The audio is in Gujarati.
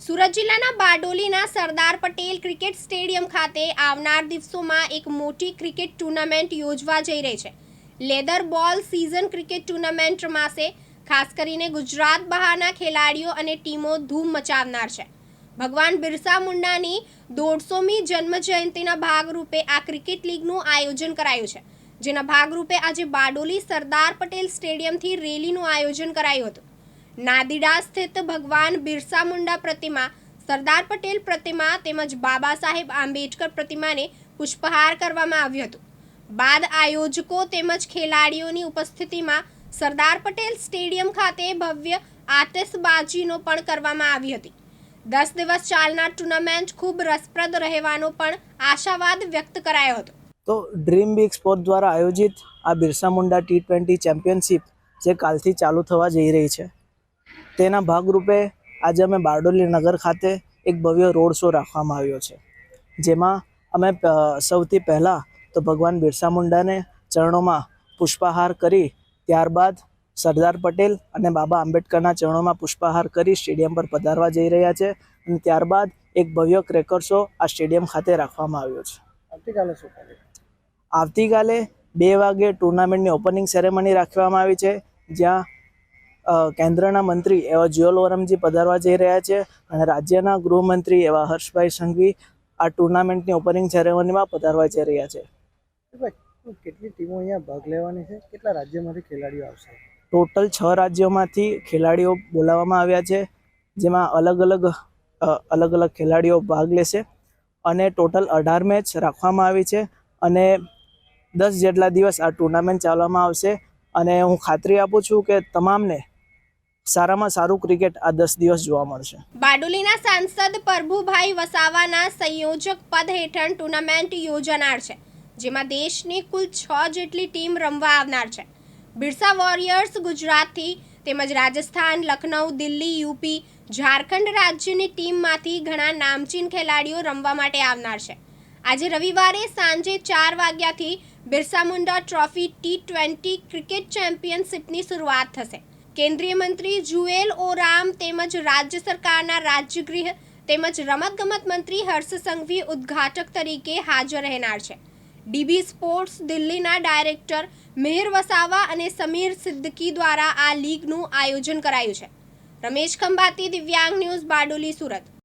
સુરત જિલ્લાના બારડોલીના સરદાર પટેલ ક્રિકેટ સ્ટેડિયમ ખાતે આવનાર દિવસોમાં એક મોટી ક્રિકેટ ટુર્નામેન્ટ યોજવા જઈ રહી છે. લેધર બોલ સિઝન ક્રિકેટ ટુર્નામેન્ટ રમાશે. ખાસ કરીને ગુજરાત બહારના ખેલાડીઓ અને ટીમો ધૂમ મચાવનાર છે. ભગવાન બિરસા મુંડાની દોઢસોમી જન્મ જયંતિના ભાગરૂપે આ ક્રિકેટ લીગનું આયોજન કરાયું છે. જેના ભાગરૂપે આજે બારડોલી સરદાર પટેલ સ્ટેડિયમથી રેલીનું આયોજન કરાયું હતું. નાદીડા સ્થિત ભગવાન બિરસા મુંડા પ્રતિમા, સરદાર પટેલ પ્રતિમા તેમજ બાબા સાહેબ આંબેડકર પ્રતિમાને પુષ્પહાર કરવામાં આવ્યું હતું. બાદ આયોજકો તેમજ ખેલાડીઓની ઉપસ્થિતિમાં સરદાર પટેલ સ્ટેડિયમ ખાતે ભવ્ય આતશબાજીનો પણ કરવામાં આવી હતી. દસ દિવસ ચાલનાર ટુર્નામેન્ટ ખૂબ રસપ્રદ રહેવાનો પણ આશાવાદ વ્યક્ત કરાયો હતો. તો ડ્રીમ બિગ સ્પોર્ટ દ્વારા આયોજિત આ Birsa Munda T twenty championship જે કાલથી ચાલુ થવા જઈ રહી છે. તેના ભાગરૂપે આજે અમે બારડોલી નગર ખાતે એક ભવ્ય રોડ શો રાખવામાં આવ્યો છે. જેમાં અમે સૌથી પહેલાં તો ભગવાન બિરસા મુંડાને ચરણોમાં પુષ્પાહાર કરી ત્યારબાદ સરદાર પટેલ અને બાબા આંબેડકરના ચરણોમાં પુષ્પાહાર કરી સ્ટેડિયમ પર પધારવા જઈ રહ્યા છે અને ત્યારબાદ એક ભવ્ય ક્રેકર શો આ સ્ટેડિયમ ખાતે રાખવામાં આવ્યો છે. આવતીકાલે શું આવતીકાલે બે વાગે ટુર્નામેન્ટની ઓપનિંગ સેરેમની રાખવામાં આવી છે જ્યાં કેન્દ્રના મંત્રી એવા જ્યોલ ઓરમજી પધારવા જઈ રહ્યા છે અને રાજ્યના ગૃહમંત્રી એવા હર્ષભાઈ સંઘવી આ ટુર્નામેન્ટની ઓપનિંગ સેરેમનીમાં પધારવા જઈ રહ્યા છે. ભાઈ કેટલી ટીમો અહીંયા ભાગ લેવાની છે? કેટલા રાજ્યમાંથી ખેલાડીઓ આવશે? ટોટલ છ રાજ્યોમાંથી ખેલાડીઓ બોલાવવામાં આવ્યા છે જેમાં અલગ અલગ અલગ અલગ ખેલાડીઓ ભાગ લેશે અને ટોટલ અઢાર મેચ રાખવામાં આવી છે અને દસ જેટલા દિવસ આ ટુર્નામેન્ટ ચાલવામાં આવશે અને હું ખાતરી આપું છું કે તમામને સારામાં સારું ક્રિકેટ આ દસ દિવસ જોવા મળશે. બારડોલીના સાંસદ પ્રભુભાઈ વસાવાના સંયોજક પદ હેઠળ ટુર્નામેન્ટ યોજાનાર છે, જેમાં દેશની કુલ છ જેટલી ટીમ રમવા આવનાર છે. બિરસા વોરિયર્સ ગુજરાતથી તેમજ રાજસ્થાન લખનઉ દિલ્હી, યુપી, ઝારખંડ રાજ્યની ટીમમાંથી ઘણા નામચીન ખેલાડીઓ રમવા માટે આવનાર છે. આજે રવિવારે સાંજે ચાર વાગ્યાથી Birsa Munda trophy T twenty cricket ચેમ્પિયનશિપની શરૂઆત થશે. કેન્દ્રીય મંત્રી જુએલ ઓરામ તેમજ રાજ્ય સરકારના રાજ્યગૃહ તેમજ રમતગમત મંત્રી હર્ષ સંઘવી ઉદ્ઘાટક તરીકે હાજર રહેનાર છે. ડીબી સ્પોર્ટ્સ દિલ્હીના ડાયરેક્ટર મેહર વસાવા અને સમીર સિદ્દકી દ્વારા આ લીગનું આયોજન કરાયું છે. રમેશ ખંભાતી, દિવ્યાંગ ન્યૂઝ, બારડોલી, સુરત.